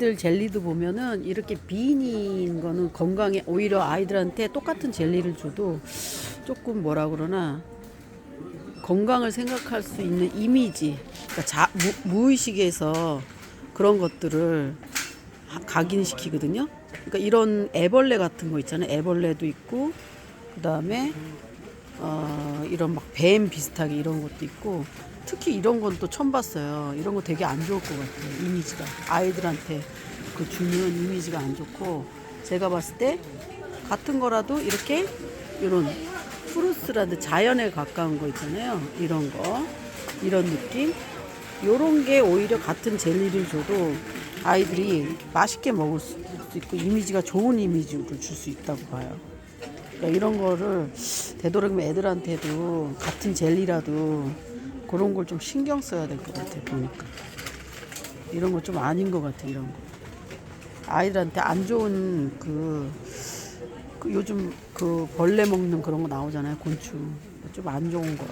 아이들 젤리도 보면은 이렇게 비닌 거는 건강에 오히려 아이들한테 똑같은 젤리를 줘도 조금 뭐라 그러나 건강을 생각할 수 있는 이미지, 그러니까 자, 무, 무의식에서 그런 것들을 하- 각인시키거든요. 그러니까 이런 애벌레 같은 거 있잖아요. 애벌레도 있고, 그 다음에 어, 이런 막 뱀 비슷하게 이런 것도 있고, 특히 이런 건 또 처음 봤어요. 이런 거 되게 안 좋을 것 같아요. 이미지가 아이들한테 그 주는 이미지가 안 좋고, 제가 봤을 때 같은 거라도 이렇게 이런 프루스라든 자연에 가까운 거 있잖아요. 이런 거, 이런 느낌. 요런 게 오히려 같은 젤리를 줘도 아이들이 맛있게 먹을 수 있고 이미지가 좋은 이미지를 줄 수 있다고 봐요. 그러니까 이런 거를 되도록이면 애들한테도 같은 젤리라도 그런 걸 좀 신경 써야 될 것 같아 보니까. 이런 거 좀 아닌 것 같아 이런 거. 아이들한테 안 좋은 그, 그 요즘 그 벌레 먹는 그런 거 나오잖아요 곤충. 좀 안 좋은 거